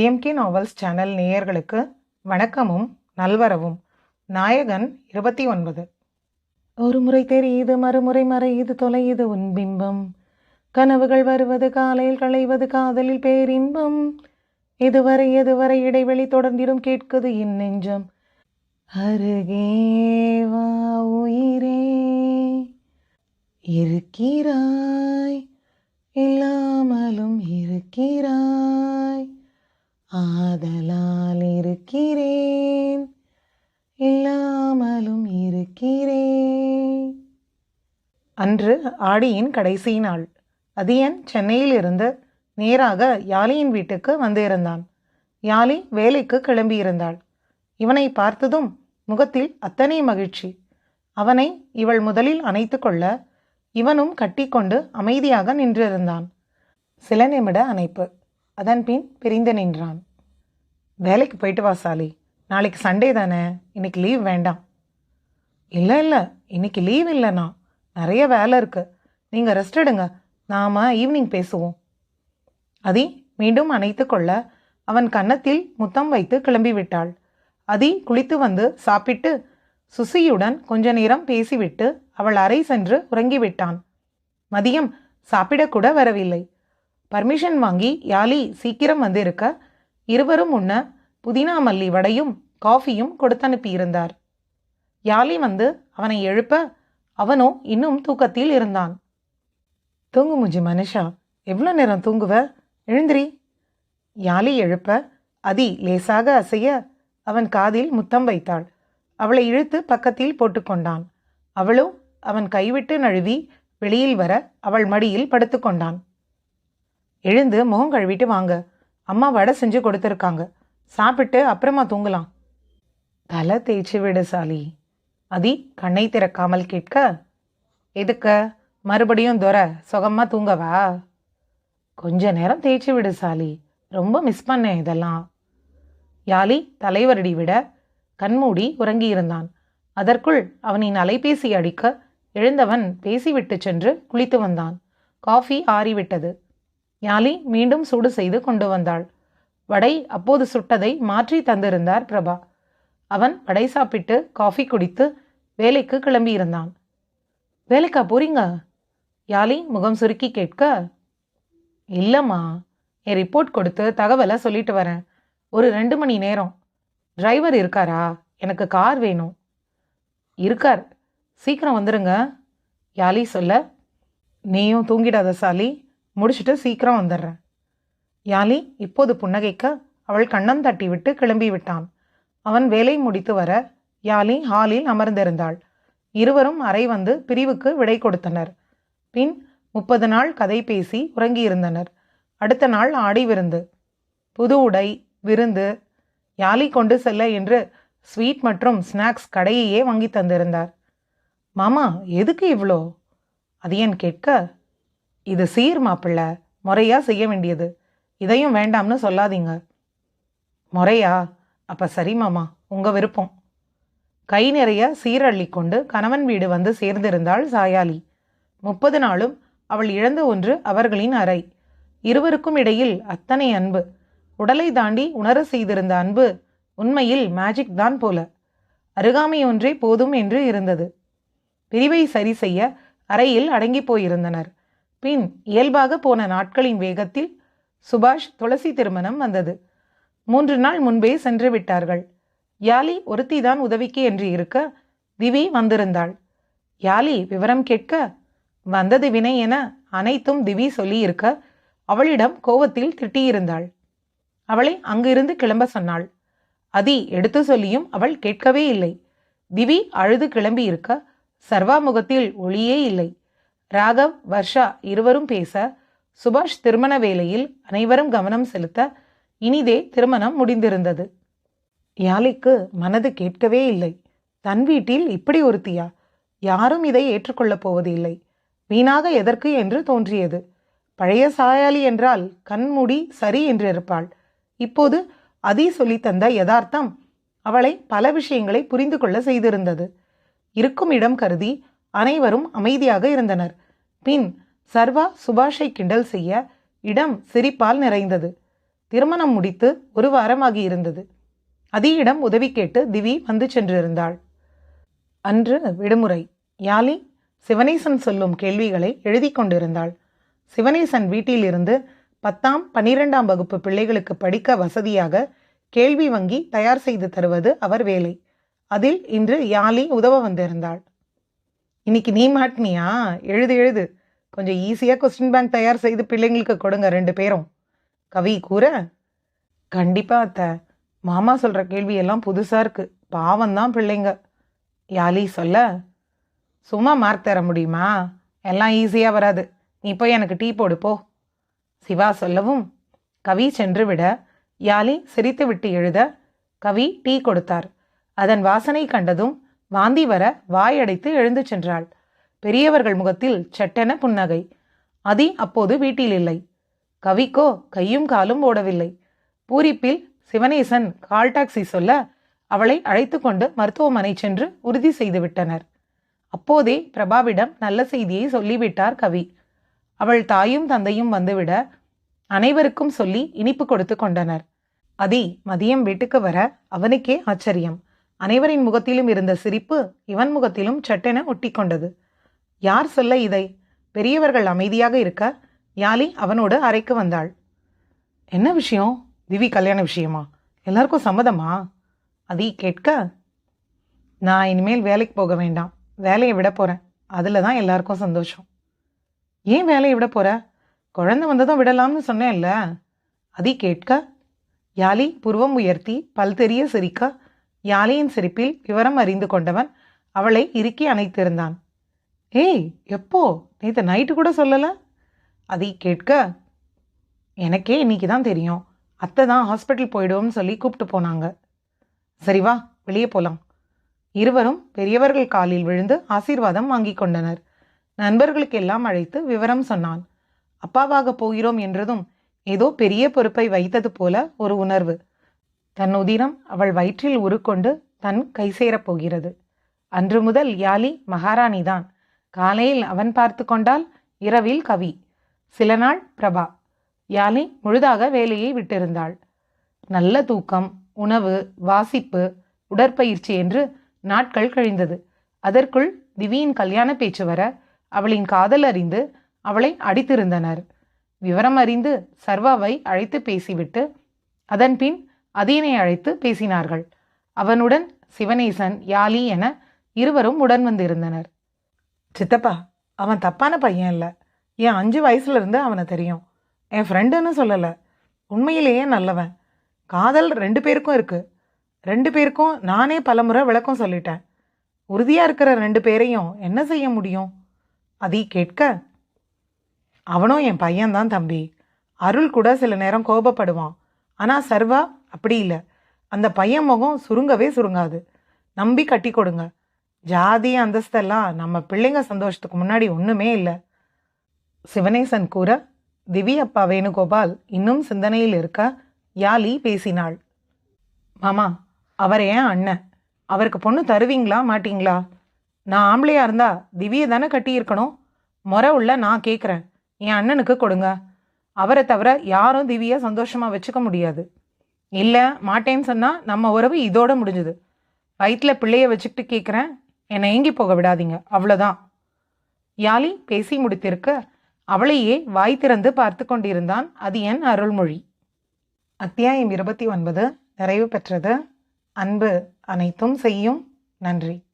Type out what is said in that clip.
GMK novels channel நேயர்களுக்கு வணக்கமும் நல்வரவும். நாயகன் இருபத்தி ஒன்பது. ஒரு முறை தெரியுது மறுமுறை மறையுது தொலையுது உன் பிம்பம். கனவுகள் வருவது காலையில் களைவது காதலில் பேரின்பம். இதுவரை எதுவரை இடைவெளி தொடர்ந்திடும் கேட்குது என் நெஞ்சம். அருகே வா உயிரே. இருக்கிறாய் இல்லாமலும் இருக்கிறாய். ஆதலால் இருக்கிறேன். இல்லாமலும் இருக்கிறேன். அன்று ஆடியின் கடைசி நாள். அதியன் சென்னையிலிருந்து நேராக யாலியின் வீட்டுக்கு வந்திருந்தான். யாலி வேலைக்கு கிளம்பியிருந்தாள். இவனை பார்த்ததும் முகத்தில் அத்தனை மகிழ்ச்சி. அவனை இவள் முதலில் அணைத்து கொள்ள இவனும் கட்டிக்கொண்டு அமைதியாக நின்றிருந்தான். சில நிமிட அணைப்பு. அதன்பின் பிரிந்து நின்றான். வேலைக்கு போயிட்டு வா சாலி. நாளைக்கு சண்டே தானே. இன்னைக்கு லீவ் வேண்டாம். இல்லை இல்லை. இன்னைக்கு லீவ் இல்லைண்ணா. நிறைய வேலை இருக்கு. நீங்கள் ரெஸ்ட் எடுங்க. நாம் ஈவினிங் பேசுவோம். அதி மீண்டும் அணைத்து கொள்ள அவன் கன்னத்தில் முத்தம் வைத்து கிளம்பி விட்டாள். அதி குளித்து வந்து சாப்பிட்டு சுசியுடன் கொஞ்ச நேரம் பேசிவிட்டு அவள் அறை சென்று உறங்கிவிட்டான் மதியம் சாப்பிடக்கூட வரவில்லை. பர்மிஷன் வாங்கி யாலி சீக்கிரம் வந்திருக்க இருவரும் உண்ண புதினா மல்லி வடையும் காஃபியும் கொடுத்தனுப்பியிருந்தார். யாழி வந்து அவனை எழுப்ப அவனோ இன்னும் தூக்கத்தில் இருந்தான். தூங்கு முஜி மனுஷா எவ்வளோ நேரம் தூங்குவ? எழுந்திரி. யாழி எழுப்ப அதி லேசாக அசைய அவன் காதில் முத்தம் வைத்தாள். அவளை இழுத்து பக்கத்தில் போட்டுக்கொண்டான் அவளோ அவன் கைவிட்டு நழுவி வெளியில் வர அவள் மடியில் படுத்துக்கொண்டான் எழுந்து முகம் கழுவிட்டு வாங்க. அம்மா வடை செஞ்சு கொடுத்துருக்காங்க. சாப்பிட்டு அப்புறமா தூங்கலாம். தலை தேய்ச்சி விடு சாலி. அதி கண்ணை திறக்காமல் கேட்க எதுக்க? மறுபடியும் துரை சுகமாக தூங்கவா? கொஞ்ச நேரம் தேய்ச்சி விடு சாலி. ரொம்ப மிஸ் பண்ணேன் இதெல்லாம். யாழி தலைவரடி விட கண்மூடி உறங்கியிருந்தான். அதற்குள் அவனின் அலைபேசி அடிக்க எழுந்தவன் பேசிவிட்டு சென்று குளித்து வந்தான். காஃபி ஆறிவிட்டது. யாழி மீண்டும் சூடு செய்து கொண்டு வந்தாள். வடை அப்போது சுட்டதை மாற்றி தந்திருந்தார் பிரபா. அவன் வடை சாப்பிட்டு காஃபி குடித்து வேலைக்கு கிளம்பியிருந்தான். வேலைக்கா போறீங்க? யாலி முகம் சுருக்கி கேட்க இல்லைம்மா என் ரிப்போர்ட் கொடுத்து தகவலை சொல்லிட்டு வரேன். ஒரு ரெண்டு மணி நேரம். டிரைவர் இருக்காரா? எனக்கு கார் வேணும். இருக்கார். சீக்கிரம் வந்துடுங்க யாலி சொல்ல நீயும் தூங்கிடாத சாலி. முடிச்சுட்டு சீக்கிரம் வந்துடுறேன். யாழி இப்போது புன்னகைக்க அவள் கண்ணம் தட்டி விட்டு கிளம்பி விட்டான். அவன் வேலை முடித்து வர யாழி ஹாலில் அமர்ந்திருந்தாள். இருவரும் அறை வந்து பிரிவுக்கு விடை கொடுத்தனர். பின் முப்பது நாள் கதை பேசி உறங்கியிருந்தனர். அடுத்த நாள் ஆடி விருந்து. புது உடை விருந்து. யாழி கொண்டு செல்ல என்று ஸ்வீட் மற்றும் ஸ்நாக்ஸ் கடையையே வாங்கி தந்திருந்தார். மாமா எதுக்கு இவ்வளோ அது ஏன் கேட்க இது சீர் மாப்பிள்ள முறையா செய்ய வேண்டியது. இதையும் வேண்டாம்னு சொல்லாதீங்க. முறையா? அப்ப சரி மாமா உங்க விருப்பம். கை நிறைய சீரள்ளி கொண்டு கணவன் வீடு வந்து சேர்ந்திருந்தாள் சாயாலி முப்பது நாளும் அவள் இழந்த ஒன்று அவர்களின் அறை. இருவருக்கும் இடையில் அத்தனை அன்பு. உடலை தாண்டி உணர செய்திருந்த அன்பு உண்மையில் மேஜிக் தான் போல. அருகாமை ஒன்றே போதும் என்று இருந்தது. பிரிவை சரி செய்ய அறையில் அடங்கி போயிருந்தனர். பின் இயல்பாக போன நாட்களின் வேகத்தில் சுபாஷ் துளசி திருமணம் வந்தது. மூன்று நாள் முன்பே சென்று விட்டார்கள். யாலி ஒருத்திதான் உதவிக்கு என்று இருக்க திவி வந்திருந்தாள். யாலி விவரம் கேட்க வந்தது வினை என அனைத்தும் திவி சொல்லியிருக்க அவளிடம் கோவத்தில் திட்டியிருந்தாள். அவளை அங்கிருந்து கிளம்ப சொன்னாள். அதி எடுத்து சொல்லியும் அவள் கேட்கவே இல்லை. திவி அழுது கிளம்பி இருக்க சர்வா முகத்தில் ஒளியே இல்லை. ராகவ் வர்ஷா இருவரும் பேச சுபாஷ் திருமண வேலையில் அனைவரும் கவனம் செலுத்த இனிதே திருமணம் முடிந்திருந்தது. யாழிக்கு மனது கேட்கவே இல்லை. தன் வீட்டில் இப்படி ஒருத்தியா? யாரும் இதை ஏற்றுக்கொள்ளப் போவது இல்லை. வீணாக எதற்கு என்று தோன்றியது. பழைய சாயாலி என்றால் கண்மூடி சரி என்று இருப்பாள். இப்போது அதி சொல்லி தந்த யதார்த்தம் அவளை பல விஷயங்களை புரிந்து கொள்ள செய்திருந்தது. இருக்கும் இடம் கருதி அனைவரும் அமைதியாக இருந்தனர். பின் சர்வா சுபாஷை கிண்டல் செய்ய இடம் சிரிப்பால் நிறைந்தது. திருமணம் முடித்து ஒரு வாரமாகி இருந்தது. அதியிடம் உதவி கேட்டு திவி வந்து சென்றிருந்தாள். அன்று விடுமுறை. யாலி சிவனேசன் சொல்லும் கேள்விகளை எழுதி கொண்டிருந்தாள். சிவனேசன் வீட்டிலிருந்து பத்தாம் பன்னிரெண்டாம் வகுப்பு பிள்ளைகளுக்கு படிக்க வசதியாக கேள்வி வங்கி தயார் செய்து தருவது அவர் வேலை. அதில் இன்று யாலி உதவ வந்திருந்தாள். இன்னைக்கு நீ மாட்டினியா? எழுது எழுது. கொஞ்சம் ஈஸியாக கொஸ்டின் பேங்க் தயார் செய்து பிள்ளைங்களுக்கு கொடுங்க ரெண்டு பேரும். கவி கூற? கண்டிப்பாக அத்தை. மாமா சொல்கிற கேள்வியெல்லாம் புதுசாக இருக்குது பாவம்தான் பிள்ளைங்க. யாலி சொல்ல? சும்மா மார்க் தர முடியுமா? எல்லாம் ஈஸியாக வராது. நீ போய் எனக்கு டீ போடு போ. சிவா சொல்லவும் கவி சென்று விட யாலி சிரித்துவிட்டு எழுத கவி டீ கொடுத்தார். அதன் வாசனை கண்டதும் வாந்தி வர வாயடைத்து எழுந்து சென்றாள். பெரியவர்கள் முகத்தில் சட்டென புன்னகை. அதி அப்போது வீட்டில் இல்லை. கவிக்கோ கையும் காலும் ஓடவில்லை. பூரிப்பில் சிவனேசன் கால் டாக்ஸி சொல்ல அவளை அழைத்து கொண்டு மருத்துவமனை சென்று உறுதி செய்துவிட்டனர் அப்போதே பிரபாவிடம் நல்ல செய்தியை சொல்லிவிட்டார் கவி. அவள் தாயும் தந்தையும் வந்துவிட அனைவருக்கும் சொல்லி இனிப்பு கொடுத்து கொண்டனர். அதி மதியம் வீட்டுக்கு வர அவனுக்கே ஆச்சரியம். அனைவரின் முகத்திலும் இருந்த சிரிப்பு இவன் முகத்திலும் சட்டென ஒட்டிக்கொண்டது. யார் சொல்ல இதை? பெரியவர்கள் அமைதியாக இருக்க யாலி அவனோடு அறைக்கு வந்தாள். என்ன விஷயம்? திவி கல்யாண விஷயமா? எல்லாருக்கும் சம்மதமா? அதி கேட்க நான் இனிமேல் வேலைக்கு போக வேண்டாம். வேலையை விட போகிறேன் அதில் தான் எல்லாருக்கும் சந்தோஷம். ஏன் வேலையை விட போகிற குழந்தை வந்ததும் விடலாம்னு சொன்னேன்ல. அதி கேட்க யாலி புருவம் உயர்த்தி பல் தெரிய சிரிக்க யாலியின் சிரிப்பில் விவரம் அறிந்து கொண்டவன் அவளை இறுக்கி அணைத்திருந்தான். ஏய் எப்போ? நேற்று நைட்டு கூட சொல்லலை? அதை கேட்க எனக்கே இன்னைக்கு தான் தெரியும். அத்தை தான் ஹாஸ்பிட்டல் போயிடுவோம்னு சொல்லி கூப்பிட்டு போனாங்க. சரி வா வெளியே போகலாம் இருவரும் பெரியவர்கள் காலில் விழுந்து ஆசீர்வாதம் வாங்கி கொண்டனர். நண்பர்களுக்கெல்லாம் அழைத்து விவரம் சொன்னான். அப்பாவாக போகிறோம் என்றதும் ஏதோ பெரிய பொறுப்பை வைத்தது போல ஒரு உணர்வு. தன் உதிரம் அவள் வயிற்றில் உருக்கொண்டு தன் கை சேரப் போகிறது. அன்று முதல் யாலி மகாராணிதான். காலையில் அவன் பார்த்து கொண்டால் இரவில் கவி. சில நாள் பிரபா. யாலி முழுதாக வேலையை விட்டிருந்தாள். நல்ல தூக்கம் உணவு வாசிப்பு உடற்பயிற்சி என்று நாட்கள் கழிந்தது. அதற்குள் திவியின் கல்யாண பேச்சு வர அவளின் காதல் அறிந்து அவளை அடித்திருந்தனர். விவரம் அறிந்து சர்வாவை அழைத்து பேசிவிட்டு அதன்பின் அதீனை அழைத்து பேசினார்கள். அவனுடன் சிவனேசன் யாலி என இருவரும் உடன் வந்திருந்தனர். சித்தப்பா அவன் தப்பான பையன் இல்லை. என் அஞ்சு வயசுல இருந்து அவனை தெரியும். என் ஃப்ரெண்டுன்னு சொல்லலை. உண்மையிலேயே நல்லவன். காதல் ரெண்டு பேருக்கும் இருக்கு. ரெண்டு பேருக்கும் நானே பலமுறை விளக்கம் சொல்லிட்டேன். உறுதியாக இருக்கிற ரெண்டு பேரையும் என்ன செய்ய முடியும்? அதி கேட்க அவனும் என் பையன்தான் தம்பி. அருள் கூட சில நேரம் கோபப்படுவான். ஆனால் சர்வா அப்படி இல்லை. அந்த பையன் முகம் சுருங்கவே சுருங்காது. நம்பி கட்டி கொடுங்க. ஜாதி அந்தஸ்தெல்லாம் நம்ம பிள்ளைங்க சந்தோஷத்துக்கு முன்னாடி ஒன்றுமே இல்லை. சிவனேசன் கூற திவி அப்பா வேணுகோபால் இன்னும் சிந்தனையில் இருக்க? யாலி பேசினாள். மாமா அவர் ஏன் அண்ணன்? அவருக்கு பொண்ணு தருவீங்களா மாட்டீங்களா? நான் ஆம்பளையாக இருந்தா திவியை தானே கட்டியிருக்கணும்? முறை உள்ள நான் கேட்குறேன் என் அண்ணனுக்கு கொடுங்க. அவரை தவிர யாரும் திவியை சந்தோஷமாக வச்சுக்க முடியாது. இல்லை மாட்டேன்னு சொன்னால் நம்ம உறவு இதோட முடிஞ்சுது. வயிற்றில் பிள்ளைய வச்சுக்கிட்டு கேட்குறேன் என்னை ஏங்கி போக விடாதீங்க அவ்வளோதான் யாலி பேசி முடித்திருக்க அவளையே வாய் திறந்து பார்த்து கொண்டிருந்தான் அது என் அருள்மொழி. அத்தியாயம் இருபத்தி ஒன்பது நிறைவு பெற்றது. அன்பு அனைத்தும் செய்யும். நன்றி.